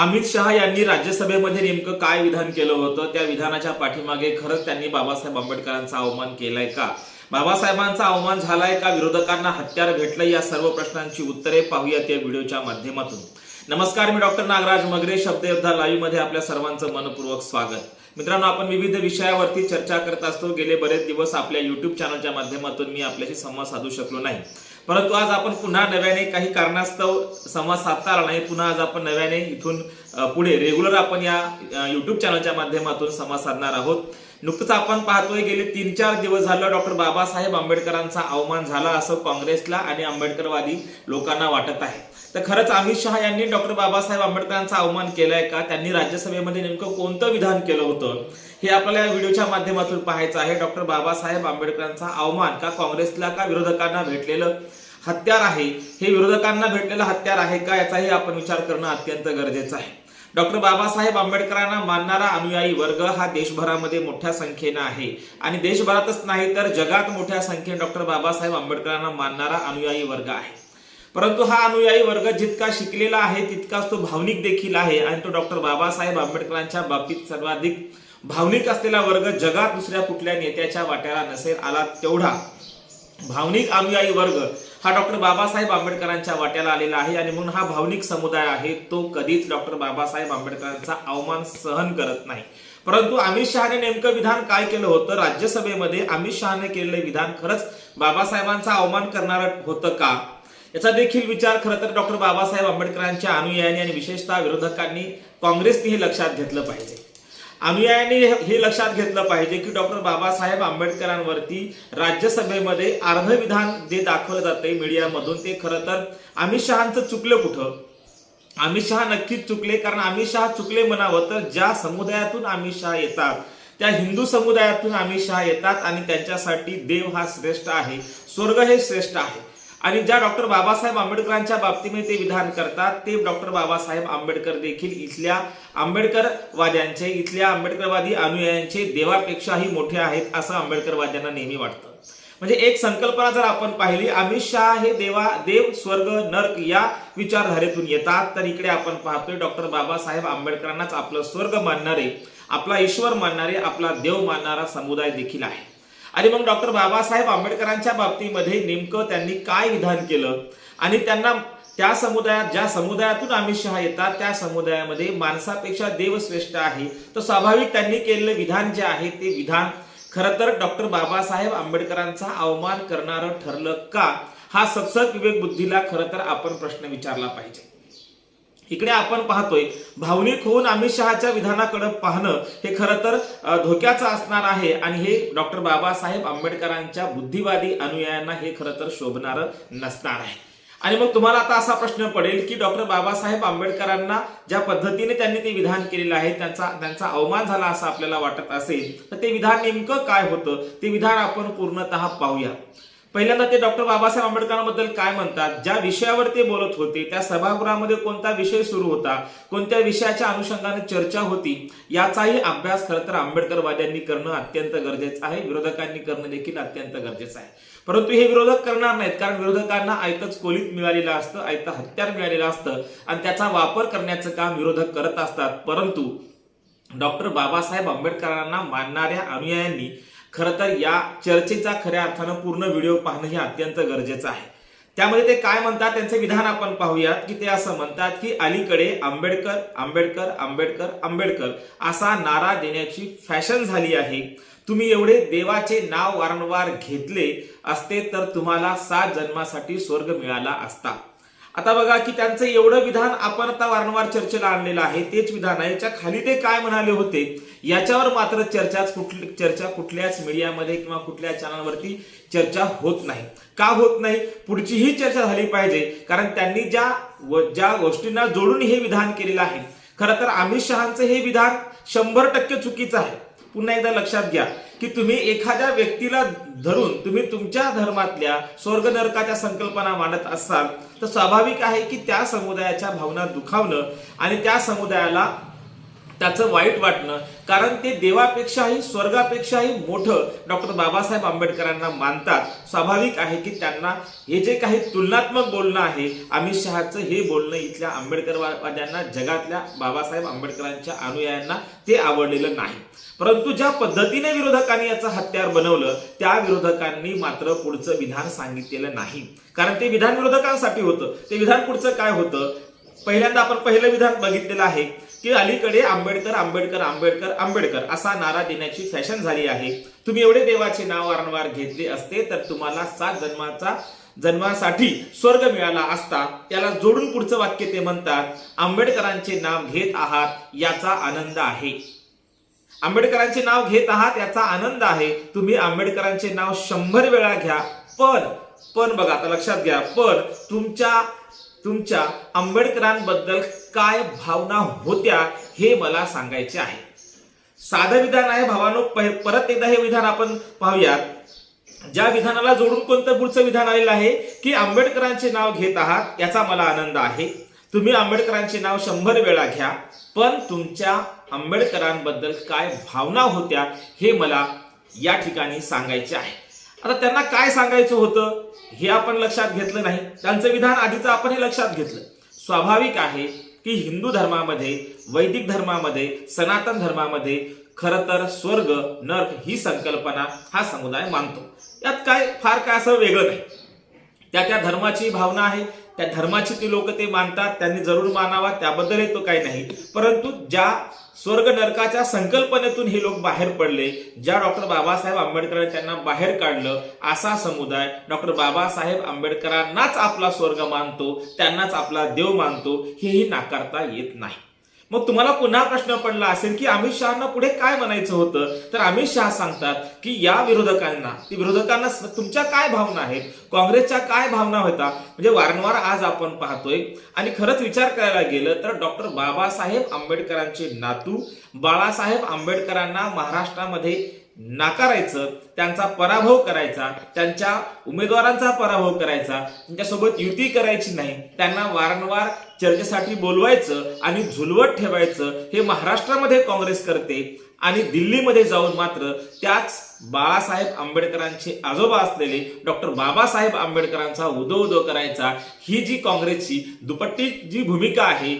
अमित शहा यांनी राज्यसभेमध्ये नेमकं काय विधान केलं होतं? त्या विधानाच्या पाठीमागे खरंच त्यांनी बाबासाहेब आंबेडकरांचा अवमान केलाय का? बाबासाहेबांचा अवमान झालाय का? विरोधकांना हत्यार भेटलं या सर्व प्रश्नांची उत्तरे पाहूयात या व्हिडिओच्या माध्यमातून. नमस्कार मी डॉक्टर नागराज मगरे शब्द योद्धा लाईव्हमध्ये आपल्या सर्वांचं मनपूर्वक स्वागत. मित्रांनो आपण विविध विषयावरती चर्चा करत असतो. गेले बरेच दिवस आपल्या युट्यूब चॅनलच्या माध्यमातून मी आपल्याशी संवाद साधू शकलो नाही. परंतु आज आपण पुन्हा नव्याने काही कारणास्तव संवाद साधता आला नाही. पुन्हा आज आपण नव्याने इथून पुढे रेग्युलर आपण या युट्यूब चॅनलच्या माध्यमातून संवाद साधणार आहोत. नुकतंच आपण पाहतोय गेले तीन चार दिवस झालं डॉक्टर बाबासाहेब आंबेडकरांचा अवमान झाला असं काँग्रेसला आणि आंबेडकरवादी लोकांना वाटत आहे. तर खरंच अमित शहा यांनी डॉक्टर बाबासाहेब आंबेडकरांचा अवमान केलाय का? त्यांनी राज्यसभेमध्ये नेमकं कोणतं विधान केलं होतं? हे आपल्याला या व्हिडिओच्या माध्यमातून पाहायचं आहे. डॉक्टर बाबासाहेब आंबेडकरांचा अवमान का काँग्रेसला का विरोधकांना भेटलेलं हत्यार आहे? हे विरोधकांना भेटलेलं हत्यार आहे का? याचाही आपण विचार करणं अत्यंत गरजेचं आहे. डॉक्टर बाबासाहेब आंबेडकरांना मानणारा अनुयायी वर्ग हा देशभरामध्ये मोठ्या संख्येनं आहे. आणि देशभरातच नाही तर जगात मोठ्या संख्येने डॉक्टर बाबासाहेब आंबेडकरांना मानणारा अनुयायी वर्ग आहे. परंतु हा अनुयायी वर्ग जितका शिकलेला आहे तितकाच तो भावनिक देखील आहे. आणि तो डॉक्टर बाबासाहेब आंबेडकरांच्या बाबतीत सर्वाधिक भावनिक असलेला वर्ग जगात दुसऱ्या कुठल्या नेत्याच्या वाट्याला नसेल आला तेवढा. भावनिक अनुयायी वर्ग हा डॉक्टर बाबासाहेब आंबेडकरांच्या वाट्याला आलेला आहे आणि म्हणून हा भावनिक समुदाय आहे तो कधीच डॉक्टर बाबासाहेब आंबेडकरांचा अवमान सहन करत नाही. परंतु अमित शहाने नेमकं विधान काय केलं होतं? राज्यसभेमध्ये अमित शहाने केलेलं विधान खरंच बाबासाहेबांचा अवमान करणारं होतं का? याचा देखील विचार खरं तर डॉक्टर बाबासाहेब आंबेडकरांच्या अनुयायांनी आणि विशेषतः विरोधकांनी काँग्रेसने हे लक्षात घेतलं पाहिजे. अनुयायांनी हे लक्षात घेतलं पाहिजे की डॉक्टर बाबासाहेब आंबेडकरांवरती राज्यसभेमध्ये अर्ध विधान जे दाखवलं जाते मीडियामधून ते खरं तर अमित शहाचं चुकलं कुठं? अमित शहा नक्कीच चुकले कारण अमित शहा चुकले म्हणावं तर ज्या समुदायातून अमित शहा येतात त्या हिंदू समुदायातून अमित शहा येतात आणि त्यांच्यासाठी देव हा श्रेष्ठ आहे स्वर्ग हे श्रेष्ठ आहे. आणि ज्या डॉक्टर बाबासाहेब आंबेडकरांच्या बाबतीमध्ये ते विधान करतात ते डॉक्टर बाबासाहेब आंबेडकर देखील इथल्या आंबेडकरवाद्यांचे इथल्या आंबेडकरवादी अनुयायांचे देवापेक्षाही मोठे आहेत असं आंबेडकरवाद्यांना नेहमी वाटतं. म्हणजे एक संकल्पना जर आपण पाहिली अमित शहा हे देवा देव स्वर्ग नर्क या विचारधारेतून येतात तर इकडे आपण पाहतोय डॉक्टर बाबासाहेब आंबेडकरांनाच आपलं स्वर्ग मानणारे आपला ईश्वर मानणारे आपला देव मानणारा समुदाय देखील आहे. आणि मग डॉक्टर बाबासाहेब आंबेडकरांच्या बाबतीमध्ये नेमकं त्यांनी काय विधान केलं? आणि त्यांना त्या समुदायात ज्या समुदायातून अमित शहा येतात त्या समुदायामध्ये माणसापेक्षा देव श्रेष्ठ आहे. तर स्वाभाविक त्यांनी केलेलं विधान जे आहे ते विधान खरं तर डॉक्टर बाबासाहेब आंबेडकरांचा अवमान करणारं ठरलं का? हा सत्सत विवेक बुद्धीला खरं तर आपण प्रश्न विचारला पाहिजे. इकडे आपण पाहतोय भावनिक होऊन अमित शहाच्या विधानाकडे पाहणं हे खरं तर धोक्याचं असणार आहे आणि हे डॉक्टर बाबासाहेब आंबेडकरांच्या बुद्धिवादी अनुयायांना हे खरं तर शोभणारं नसणार आहे. आणि मग तुम्हाला आता असा प्रश्न पडेल की डॉक्टर बाबासाहेब आंबेडकरांना ज्या पद्धतीने त्यांनी ते विधान केलेलं आहे त्यांचा त्यांचा अवमान झाला असं आपल्याला वाटत असेल तर ते विधान नेमकं काय होतं? ते विधान आपण पूर्णतः पाहूया. पहिल्यांदा ते डॉक्टर बाबासाहेब आंबेडकरांबद्दल काय म्हणतात? ज्या विषयावर ते बोलत होते त्या सभागृहामध्ये कोणता विषय सुरू होता? कोणत्या विषयाच्या अनुषंगाने चर्चा होती? याचाही अभ्यास खरं तर आंबेडकरवाद्यांनी करणं अत्यंत गरजेचं आहे. विरोधकांनी करणं देखील अत्यंत गरजेचं आहे. परंतु हे विरोधक करणार नाहीत कारण विरोधकांना आयतच कोलीत मिळालेलं असतं आयतं हत्यार मिळालेलं असतं आणि त्याचा वापर करण्याचं काम विरोधक करत असतात. परंतु डॉक्टर बाबासाहेब आंबेडकरांना मानणाऱ्या अनुयायांनी खरं तर या चर्चेचा खऱ्या अर्थानं पूर्ण व्हिडिओ पाहणं हे अत्यंत गरजेचं आहे. त्यामध्ये ते काय म्हणतात त्यांचे विधान आपण पाहूयात की ते असं म्हणतात की अलीकडे आंबेडकर आंबेडकर आंबेडकर आंबेडकर असा नारा देण्याची फॅशन झाली आहे. तुम्ही एवढे देवाचे नाव वारंवार घेतले असते तर तुम्हाला सात जन्मासाठी स्वर्ग मिळाला असता. आता बघा की त्यांचं एवढं विधान आपण आता वारंवार चर्चेला आणलेलं आहे तेच विधान आहे. याच्या खाली ते काय म्हणाले होते? याच्यावर मात्र चर्चाच कुठली चर्चा कुठल्याच मीडियामध्ये किंवा कुठल्या चॅनलवरती चर्चा होत नाही. का होत नाही? पुढचीही चर्चा झाली पाहिजे. कारण त्यांनी ज्या ज्या गोष्टींना जोडून हे विधान केलेलं आहे खरं तर अमित शहाचं हे विधान शंभर टक्के चुकीचं आहे. पुन्हा एकदा लक्षात घ्या. की तुम्ही एखाद्या व्यक्तीला धरून तुम्ही तुमच्या धर्मातल्या स्वर्ग नरकाच्या संकल्पना मांडत असाल तर स्वाभाविक आहे की त्या समुदायाच्या भावना दुखावणं आणि त्या समुदायाला त्याचं वाईट वाटणं. कारण ते देवापेक्षाही स्वर्गापेक्षाही मोठं डॉक्टर बाबासाहेब आंबेडकरांना मानतात. स्वाभाविक आहे की त्यांना हे जे काही तुलनात्मक बोलणं आहे अमित शहाचं हे बोलणं इथल्या आंबेडकरवाद्यांना जगातल्या बाबासाहेब आंबेडकरांच्या अनुयायांना ते आवडलेलं नाही. परंतु ज्या पद्धतीने विरोधकांनी याचं हत्यार बनवलं त्या विरोधकांनी मात्र पुढचं विधान सांगितलेलं नाही. कारण ते विधान विरोधकांसाठी होतं. ते विधान पुढचं काय होतं? पहिल्यांदा आपण पहिलं विधान बघितलेलं आहे. की अलीकडे आंबेडकर आंबेडकर आंबेडकर आंबेडकर असा नारा देण्याची फॅशन झाली आहे. तुम्ही एवढे देवाचे नाव वारंवार घेतले असते तर तुम्हाला सात जन्माचा जन्मासाठी स्वर्ग मिळाला असता त्याला जोडून पुढचं वाक्य ते म्हणतात आंबेडकरांचे नाव घेत आहात याचा आनंद आहे. आंबेडकरांचे नाव घेत आहात याचा आनंद आहे. तुम्ही आंबेडकरांचे नाव शंभर वेळा घ्या पण पण बघा आता लक्षात घ्या पण तुमच्या तुमच्या आंबेडकरांबद्दल काय भावना होत्या हे मला सांगायचे आहे. साधं विधान आहे भावानो परत एकदा हे विधान आपण पाहूयात. ज्या विधानाला जोडून कोणतं पुढचं विधान आलेलं आहे की आंबेडकरांचे नाव घेत आहात याचा मला आनंद आहे. तुम्ही आंबेडकरांचे नाव शंभर वेळा घ्या पण तुमच्या आंबेडकरांबद्दल काय भावना होत्या हे मला या ठिकाणी सांगायचे आहे. आता त्यांना काय सांगायचं होतं हे आपण लक्षात घेतलं नाही. त्यांचं विधान आधीचं आपण हे लक्षात घेतलं. स्वाभाविक आहे की हिंदू धर्मामध्ये वैदिक धर्मामध्ये सनातन धर्मामध्ये खरं तर स्वर्ग नर्क ही संकल्पना हा समुदाय मानतो. यात काय फार काय असं वेगळं नाही. त्या त्या धर्माची भावना आहे त्या धर्माची ती लोक ते मानतात त्यांनी जरूर मानावा त्याबद्दल तो काही नाही. परंतु ज्या स्वर्ग नरकाच्या संकल्पनेतून हे लोक बाहेर पडले. ज्या डॉक्टर बाबासाहेब आंबेडकरांनी त्यांना बाहेर काढलं असा समुदाय डॉक्टर बाबासाहेब आंबेडकरांनाच आपला स्वर्ग मानतो त्यांनाच आपला देव मानतो हेही नाकारता येत नाही. मग तुम्हाला पुन्हा प्रश्न पडला असेल की अमित शहाना पुढे काय म्हणायचं होतं? तर अमित शहा सांगतात की या विरोधकांना ती विरोधकांना तुमच्या काय भावना आहेत? काँग्रेसच्या काय भावना होता? म्हणजे वारंवार आज आपण पाहतोय. आणि खरंच विचार करायला गेलं तर डॉक्टर बाबासाहेब आंबेडकरांचे नातू बाळासाहेब आंबेडकरांना महाराष्ट्रामध्ये नाकारायचं त्यांचा पराभव करायचा त्यांच्या उमेदवारांचा पराभव करायचा त्यांच्यासोबत युती करायची नाही त्यांना वारंवार चर्चेसाठी बोलवायचं आणि झुलवत ठेवायचं हे महाराष्ट्रामध्ये काँग्रेस करते. आणि दिल्लीमध्ये जाऊन मात्र त्याच बाळासाहेब आंबेडकरांचे आजोबा असलेले डॉक्टर बाबासाहेब आंबेडकरांचा उदो उदो करायचा. ही जी काँग्रेसची दुपट्टी जी भूमिका आहे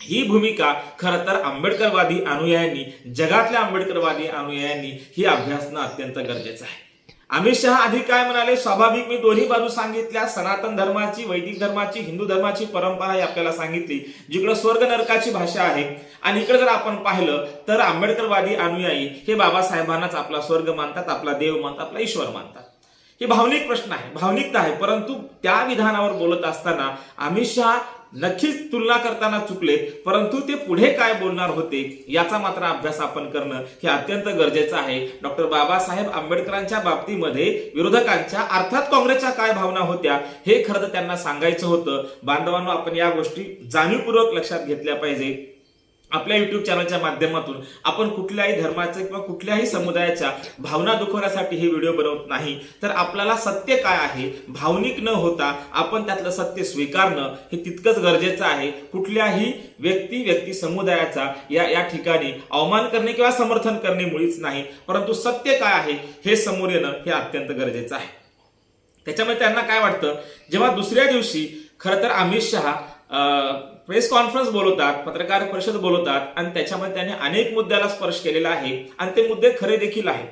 ही भूमिका खरं तर आंबेडकरवादी अनुयायांनी जगातल्या आंबेडकरवादी अनुयायांनी ही अभ्यासणं अत्यंत गरजेचं आहे. अमित शहा आधी काय म्हणाले? स्वाभाविक मी दोन्ही बाजू सांगितल्या. सनातन धर्माची वैदिक धर्माची हिंदू धर्माची परंपरा ही आपल्याला सांगितली. जिकडं स्वर्ग नरकाची भाषा आहे आणि इकडे जर आपण पाहिलं तर आंबेडकरवादी अनुयायी हे बाबासाहेबांनाच आपला स्वर्ग मानतात आपला देव मानतात आपला ईश्वर मानतात. हे भावनिक प्रश्न आहे भावनिकता आहे. परंतु त्या विधानावर बोलत असताना अमित शहा नक्कीच तुलना करताना चुकले परंतु ते पुढे काय बोलणार होते याचा मात्र अभ्यास आपण करणं हे अत्यंत गरजेचं आहे. डॉक्टर बाबासाहेब आंबेडकरांच्या बाबतीमध्ये विरोधकांच्या अर्थात काँग्रेसच्या काय भावना होत्या हे खरं तर त्यांना सांगायचं होतं. बांधवांना आपण या गोष्टी जाणीवपूर्वक लक्षात घेतल्या पाहिजे. आपल्या युट्यूब चॅनलच्या माध्यमातून आपण कुठल्याही धर्माच्या किंवा कुठल्याही समुदायाच्या भावना दुखवण्यासाठी हे व्हिडिओ बनवत नाही. तर आपल्याला सत्य काय आहे? भावनिक न होता आपण त्यातलं सत्य स्वीकारणं हे तितकंच गरजेचं आहे. कुठल्याही व्यक्ती व्यक्ती समुदायाचा या या ठिकाणी अवमान करणे किंवा समर्थन करणे मुळीच नाही. परंतु सत्य काय आहे हे समोर येणं हे अत्यंत गरजेचं आहे. त्याच्यामुळे त्यांना काय वाटतं? जेव्हा दुसऱ्या दिवशी खरं तर अमित शहा प्रेस कॉन्फरन्स बोलवतात पत्रकार परिषद बोलवतात आणि त्याच्यामध्ये त्यांनी अनेक मुद्द्याला स्पर्श केलेला आहे आणि ते मुद्दे खरे देखील आहेत.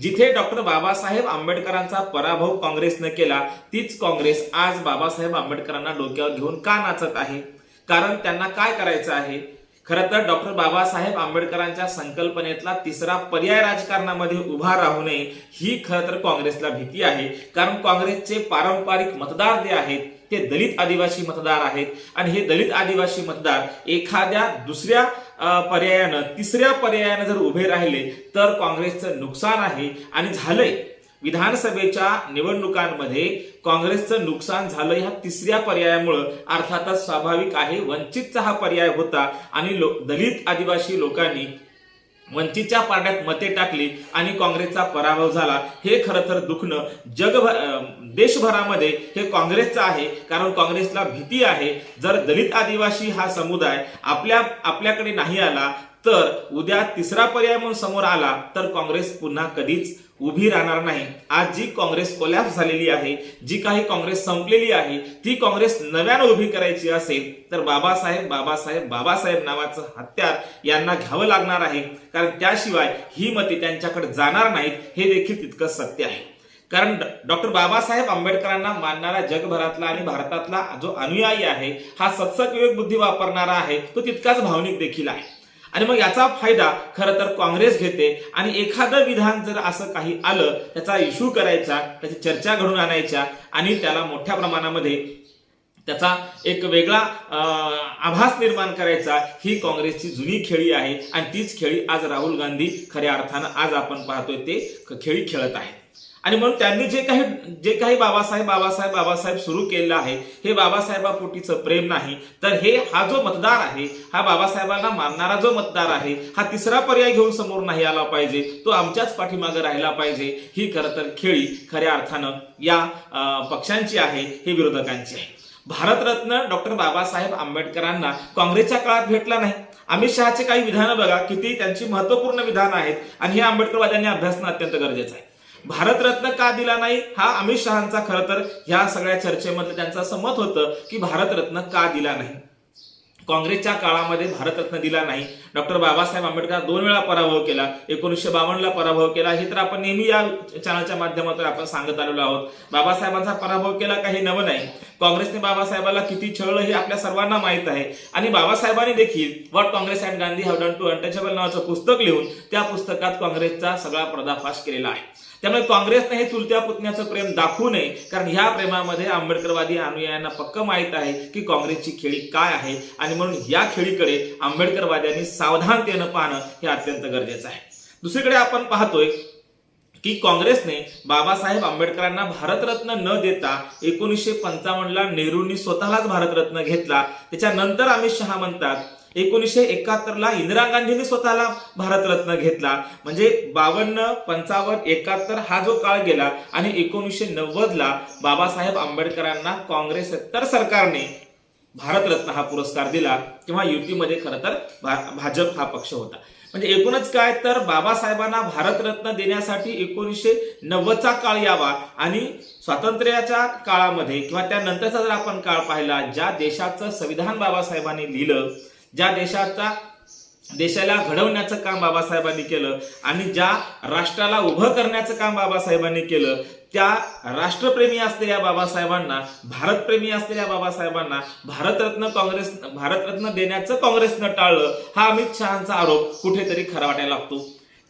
जिथे डॉक्टर बाबासाहेब आंबेडकरांचा पराभव काँग्रेसनं केला तीच काँग्रेस आज बाबासाहेब आंबेडकरांना डोक्यावर घेऊन का नाचत आहे? कारण त्यांना काय करायचं आहे? खरं तर डॉक्टर बाबासाहेब आंबेडकरांच्या संकल्पनेतला तिसरा पर्याय राजकारणामध्ये उभा राहू नये ही खरं तर काँग्रेसला भीती आहे. कारण काँग्रेसचे पारंपरिक मतदार जे आहेत ते दलित आदिवासी मतदार आहेत. आणि हे दलित आदिवासी मतदार एखाद्या दुसऱ्या पर्यायानं तिसऱ्या पर्यायानं जर उभे राहिले तर काँग्रेसचं नुकसान आहे. आणि झालंय. विधानसभेच्या निवडणुकांमध्ये काँग्रेसचं नुकसान झालं ह्या तिसऱ्या पर्यायामुळं. अर्थातच स्वाभाविक आहे वंचितचा हा पर्याय होता आणि लो- दलित आदिवासी लोकांनी वंचितच्या पारड्यात मते टाकली आणि काँग्रेसचा पराभव झाला. हे खरं तर दुखणं जगभर देशभरामध्ये हे काँग्रेसचं आहे कारण काँग्रेसला भीती आहे. जर दलित आदिवासी हा समुदाय आपल्या आपल्याकडे नाही आला तर उद्या तिसरा पर्याय म्हणून समोर आला तर काँग्रेस पुन्हा कधीच उभी राहणार नाही. आज जी काँग्रेस कोलॅप्स झालेली आहे जी काही काँग्रेस संपलेली आहे ती काँग्रेस नव्यानं उभी करायची असेल तर बाबासाहेब बाबासाहेब बाबासाहेब नावाचं हत्यार यांना घ्यावं लागणार आहे. कारण त्याशिवाय ही मते त्यांच्याकडे जाणार नाहीत हे देखील तितकंच सत्य आहे. कारण डॉक्टर बाबासाहेब आंबेडकरांना मानणारा जगभरातला आणि भारतातला जो अनुयायी आहे हा सत्सक विवेक बुद्धी वापरणारा आहे तो तितकाच भावनिक देखील आहे. आणि मग याचा फायदा खरं तर काँग्रेस घेते आणि एखादं विधान जर असं काही आलं त्याचा इश्यू करायचा त्याची चर्चा घडून आणायच्या आणि त्याला मोठ्या प्रमाणामध्ये त्याचा एक वेगळा आभास निर्माण करायचा ही काँग्रेसची जुनी खेळी आहे आणि तीच खेळी आज राहुल गांधी खऱ्या अर्थानं आज आपण पाहतोय ते खेळी खेळत आहेत. आणि म्हणून त्यांनी जे काही जे काही बाबासाहेब बाबासाहेब बाबासाहेब सुरू केलेलं आहे हे बाबासाहेबापोटीचं प्रेम नाही तर हे हा जो मतदार आहे हा बाबासाहेबांना मानणारा जो मतदार आहे हा तिसरा पर्याय घेऊन समोर नाही आला पाहिजे तो आमच्याच पाठीमागे राहिला पाहिजे ही खरं तर खेळी खऱ्या अर्थानं या पक्षांची आहे हे विरोधकांची आहे. भारतरत्न डॉक्टर बाबासाहेब आंबेडकरांना काँग्रेसच्या काळात भेटला नाही. अमित शहाचे काही विधानं बघा किती त्यांची महत्त्वपूर्ण विधानं आहेत आणि हे आंबेडकरवाद्यांनी अभ्यासणं अत्यंत गरजेचं आहे. भारतरत्न का दिला नाही? हा अमित शहाचा खरं तर ह्या सगळ्या चर्चेमध्ये त्यांचं असं मत होतं की भारतरत्न का दिला नाही? काँग्रेसच्या काळामध्ये भारतरत्न दिला नाही. डॉक्टर बाबासाहेब आंबेडकर दोन वेळा पराभव केला एकोणीसशे बावन्नला पराभव केला. हे तर आपण नेहमी या चॅनलच्या माध्यमातून आपण सांगत आलेलो आहोत. बाबासाहेबांचा पराभव केला काही नवं नाही. काँग्रेसने बाबासाहेबाला किती छळलं हे आपल्या सर्वांना माहीत आहे. आणि बाबासाहेबांनी देखील what Congress and Gandhi have done to untouchable नावाचं पुस्तक लिहून त्या पुस्तकात काँग्रेसचा सगळा पर्दाफाश केलेला आहे. त्यामुळे काँग्रेसने हे चुलत्या पुतण्याचं प्रेम दाखवू नये कारण ह्या प्रेमामध्ये आंबेडकरवादी अनुयायांना पक्क माहीत आहे की काँग्रेसची खेळी काय आहे. आणि म्हणून या खेळीकडे आंबेडकरवाद्यांनी सावधानतेनं पाहणं हे अत्यंत गरजेचं आहे. दुसरीकडे आपण पाहतोय की काँग्रेसने बाबासाहेब आंबेडकरांना भारतरत्न न देता एकोणीसशे पंचावन्नला नेहरूंनी स्वतःलाच भारतरत्न घेतला. त्याच्यानंतर अमित शहा म्हणतात एकोणीसशे एकाहत्तरला इंदिरा गांधींनी स्वतःला भारतरत्न घेतला. म्हणजे बावन्न पंचावन्न एकाहत्तर हा जो काळ गेला आणि एकोणीसशे नव्वदला बाबासाहेब आंबेडकरांना काँग्रेस सरकारने भारतरत्न हा पुरस्कार दिला किंवा युतीमध्ये खरं तर भा- भाजप हा पक्ष होता. म्हणजे एकूणच काय तर बाबासाहेबांना भारतरत्न देण्यासाठी एकोणीसशे नव्वदचा काळ यावा आणि स्वातंत्र्याच्या काळामध्ये किंवा त्यानंतरचा जर आपण काळ पाहिला ज्या देशाचं संविधान बाबासाहेबांनी लिहिलं ज्या देशाचा देशाला घडवण्याचं काम बाबासाहेबांनी केलं आणि ज्या राष्ट्राला उभं करण्याचं काम बाबासाहेबांनी केलं त्या राष्ट्रप्रेमी असलेल्या बाबासाहेबांना भारतप्रेमी असलेल्या बाबासाहेबांना भारतरत्न काँग्रेस भारतरत्न देण्याचं काँग्रेसनं टाळलं हा अमित शहाचा आरोप कुठेतरी खरा वाटायला लागतो.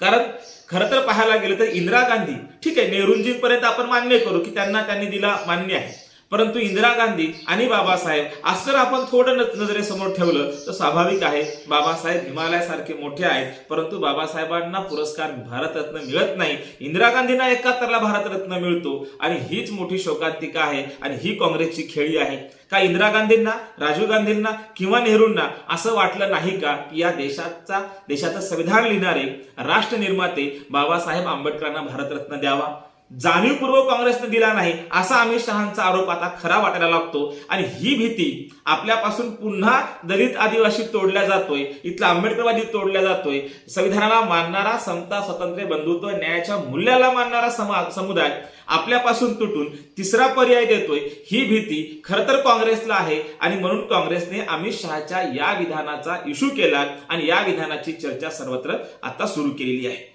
कारण खरं तर पाहायला गेलं तर इंदिरा गांधी ठीक आहे नेहरूंजीपर्यंत आपण मान्य करू की त्यांना त्यांनी दिला मान्य आहे. परंतु इंदिरा गांधी आणि बाबासाहेब असं जर आपण थोडं नजरेसमोर ठेवलं तर स्वाभाविक आहे बाबासाहेब हिमालयासारखे मोठे आहेत. परंतु बाबासाहेबांना पुरस्कार भारतरत्न मिळत नाही. इंदिरा गांधींना एकाहत्तरला भारतरत्न मिळतो. आणि हीच मोठी शोकांतिका आहे आणि ही काँग्रेसची खेळी आहे. का इंदिरा गांधींना राजीव गांधींना किंवा नेहरूंना असं वाटलं नाही का की या देशाचा देशाचं संविधान लिहिणारे राष्ट्र निर्माते बाबासाहेब आंबेडकरांना भारतरत्न द्यावा? जाणीवपूर्वक काँग्रेसने दिला नाही असा अमित शहाचा आरोप आता खरा वाटायला लागतो. आणि ही भीती आपल्यापासून पुन्हा दलित आदिवासी तोडल्या जातोय इथला आंबेडकरवादी तोडल्या जातोय. संविधानाला मानणारा समता स्वातंत्र्य बंधुत्व न्यायाच्या मूल्याला मानणारा समाज समुदाय आपल्यापासून तुटून तिसरा पर्याय देतोय. ही भीती खरं तर काँग्रेसला आहे आणि म्हणून काँग्रेसने अमित शहाच्या या विधानाचा इशू केला आणि या विधानाची चर्चा सर्वत्र आता सुरू केलेली आहे.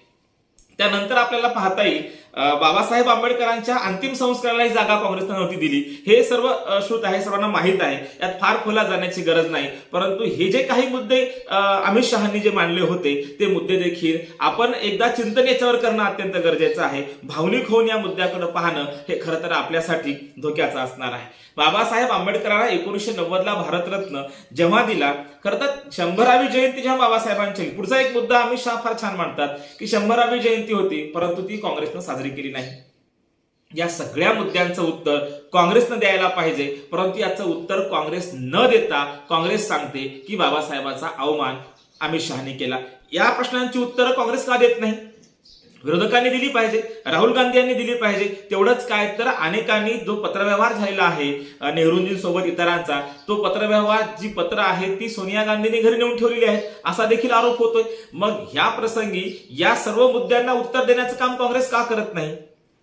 त्यानंतर आपल्याला पाहता येईल बाबासाहेब आंबेडकरांच्या अंतिम संस्कारालाही जागा काँग्रेसनं नव्हती दिली. हे सर्व श्रुत आहे सर्वांना माहीत आहे. यात फार खोला जाण्याची गरज नाही. परंतु हे जे काही मुद्दे अं, अमित शहानी जे मांडले होते ते मुद्दे देखील आपण एकदा चिंतन याच्यावर करणं अत्यंत गरजेचं आहे. भावनिक होऊन या मुद्द्याकडे पाहणं हे खरं तर आपल्यासाठी धोक्याचं असणार आहे. बाबासाहेब आंबेडकरांना एकोणीसशे नव्वदला भारतरत्न जेव्हा दिला खरं तर शंभरावी जयंती जेव्हा बाबासाहेबांची पुढचा एक मुद्दा अमित शहा फार छान मांडतात की शंभरावी जयंती होती परंतु ती काँग्रेसनं साजरी केली नाही. या सगळ्या मुद्द्यांचं उत्तर काँग्रेसनं द्यायला पाहिजे. परंतु याचं उत्तर काँग्रेस न देता काँग्रेस सांगते की बाबासाहेबांचा अवमान अमित शहाने केला. या प्रश्नांची उत्तरं काँग्रेस का देत नाही? विरोधकांनी दिली पाहिजे राहुल गांधी यांनी दिली पाहिजे तेवढंच काय? तर अनेकांनी जो पत्रव्यवहार झालेला आहे नेहरूंजींसोबत इतरांचा तो पत्रव्यवहार जी पत्र आहेत ती सोनिया गांधींनी घरी नेऊन ठेवलेली आहेत असा देखील आरोप होतोय. मग ह्या प्रसंगी या सर्व मुद्द्यांना उत्तर देण्याचं काम काँग्रेस का करत नाही?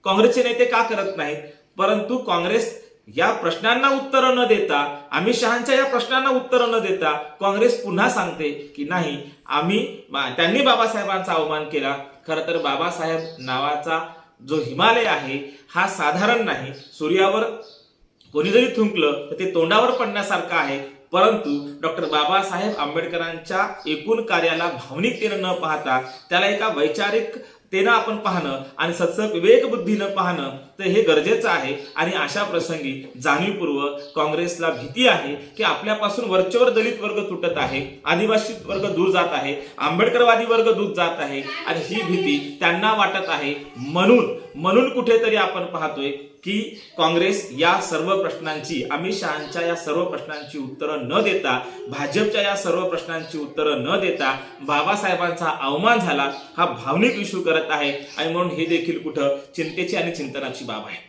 काँग्रेसचे नेते का करत नाहीत? परंतु काँग्रेस या प्रश्नांना उत्तर न देता अमित शहाच्या या प्रश्नांना उत्तर न देता काँग्रेस पुन्हा सांगते की नाही आम्ही त्यांनी बाबासाहेबांचा अवमान केला खरं तर बाबासाहेब नावाचा जो हिमालय आहे हा साधारण नाही. सूर्यावर कोणी जरी थुंकलं तर ते तोंडावर पडण्यासारखं आहे. परंतु डॉक्टर बाबासाहेब आंबेडकरांच्या एकूण कार्याला भावनिकतेनं न पाहता त्याला एका वैचारिक तेनं आपण पाहणं आणि सत्सक विवेक बुद्धीनं पाहणं तर हे गरजेचं आहे. आणि अशा प्रसंगी जाणीवपूर्वक काँग्रेसला भीती आहे की आपल्यापासून वरचेवर दलित वर्ग तुटत आहे आदिवासी वर्ग दूर जात आहे आंबेडकरवादी वर्ग दूर जात आहे. आणि ही भीती त्यांना वाटत आहे म्हणून म्हणून कुठेतरी आपण पाहतोय की काँग्रेस या सर्व प्रश्नांची अमित शहाच्या या सर्व प्रश्नांची उत्तरं न देता भाजपच्या या सर्व प्रश्नांची उत्तरं न देता बाबासाहेबांचा अवमान झाला हा भावनिक इश्यू करत आहे. आणि म्हणून हे देखील कुठं चिंतेची आणि चिंतनाची बाब आहे.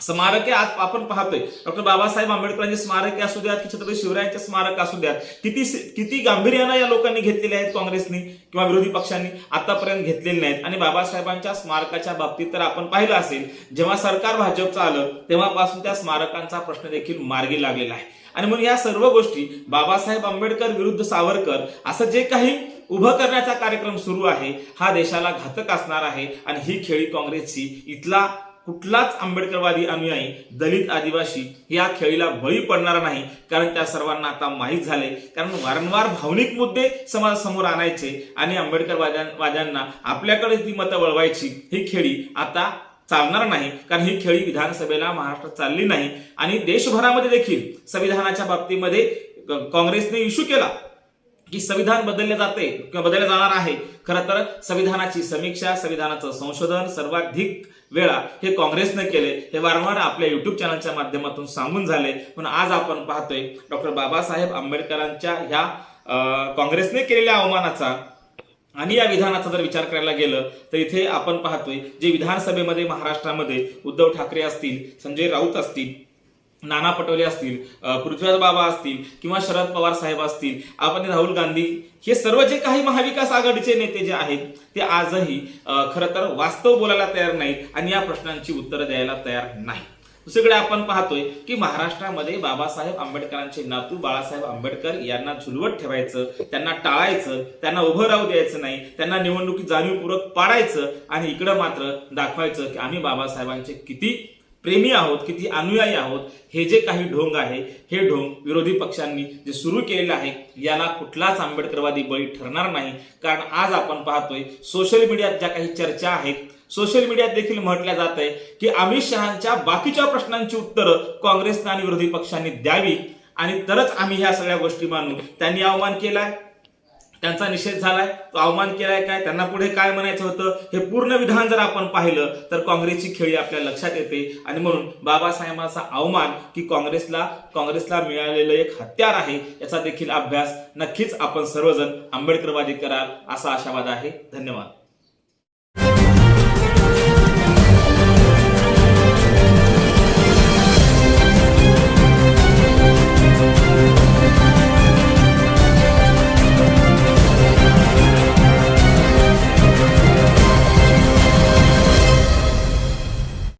स्मारके आज आपण पाहतोय. डॉक्टर बाबासाहेब आंबेडकरांचे स्मारके असू द्यात की छत्रपती शिवरायांचे स्मारक असू द्यात किती किती गांभीर्यानं या लोकांनी घेतलेले आहेत काँग्रेसनी किंवा विरोधी पक्षांनी आतापर्यंत घेतलेले नाहीत. आणि बाबासाहेबांच्या स्मारकाच्या बाबतीत तर आपण पाहिलं असेल जेव्हा सरकार भाजपचं आलं तेव्हापासून त्या स्मारकांचा प्रश्न देखील मार्गी लागलेला आहे. आणि म्हणून या सर्व गोष्टी बाबासाहेब आंबेडकर विरुद्ध सावरकर असं जे काही उभं करण्याचा कार्यक्रम सुरू आहे हा देशाला घातक असणार आहे. आणि ही खेळी काँग्रेसची इथला कुठलाच आंबेडकरवादी अनुयायी दलित आदिवासी या खेळीला बळी पडणार नाही. कारण त्या सर्वांना आता माहीत झाले. कारण वारंवार भावनिक मुद्दे समाजासमोर आणायचे आणि आंबेडकर वाद्यांना आपल्याकडे ती मतं वळवायची ही खेळी आता चालणार नाही. कारण ही खेळी विधानसभेला महाराष्ट्रात चालली नाही. आणि देशभरामध्ये देखील संविधानाच्या बाबतीमध्ये काँग्रेसने इश्यू केला. की संविधान बदलले जाते किंवा बदलले जाणार आहे. खरं तर संविधानाची समीक्षा संविधानाचं संशोधन सर्वाधिक वेळा हे काँग्रेसनं केले. हे वारंवार आपल्या युट्यूब चॅनलच्या माध्यमातून सांगून झाले. पण आज आपण पाहतोय डॉक्टर बाबासाहेब आंबेडकरांच्या ह्या काँग्रेसने केलेल्या अवमानाचा. आणि या विधानाचा जर विचार करायला गेलं तर इथे आपण पाहतोय जे विधानसभेमध्ये महाराष्ट्रामध्ये उद्धव ठाकरे असतील संजय राऊत असतील नाना पटोले असतील पृथ्वीराज बाबा असतील किंवा शरद पवार साहेब असतील आपण राहुल गांधी हे सर्व जे काही महाविकास आघाडीचे नेते जे आहेत ते आजही खरं तर वास्तव बोलायला तयार नाहीत आणि या प्रश्नांची उत्तरं द्यायला तयार नाही दुसरीकडे आपण पाहतोय की महाराष्ट्रामध्ये बाबासाहेब आंबेडकरांचे नातू बाळासाहेब आंबेडकर यांना झुलवत ठेवायचं त्यांना टाळायचं त्यांना उभं राहू द्यायचं नाही त्यांना निवडणुकीत जाणीवपूर्वक पाडायचं आणि इकडं मात्र दाखवायचं की आम्ही बाबासाहेबांचे किती प्रेमी आहोत किती अनुयायी आहोत हे जे काही ढोंग आहे हे ढोंग विरोधी पक्षांनी जे सुरू केलेलं आहे याला कुठलाच आंबेडकरवादी बळी ठरणार नाही. कारण आज आपण पाहतोय सोशल मीडियात ज्या काही चर्चा आहेत सोशल मीडियात देखील म्हटलं जात आहे की अमित शहाच्या बाकीच्या प्रश्नांची उत्तरं काँग्रेसनं आणि विरोधी पक्षांनी द्यावी. आणि तरच आम्ही ह्या सगळ्या गोष्टी मानू. त्यांनी अवमान केलाय? त्यांचा निषेध झालाय तो अवमान केलाय काय त्यांना पुढे काय म्हणायचं होतं हे पूर्ण विधान जर आपण पाहिलं तर काँग्रेसची खेळी आपल्या लक्षात येते. आणि म्हणून बाबासाहेबांचा अवमान की काँग्रेसला काँग्रेसला मिळालेलं एक हत्यार आहे याचा देखील अभ्यास नक्कीच आपण सर्वजण आंबेडकरवादी कराल असा आशावाद आहे. धन्यवाद.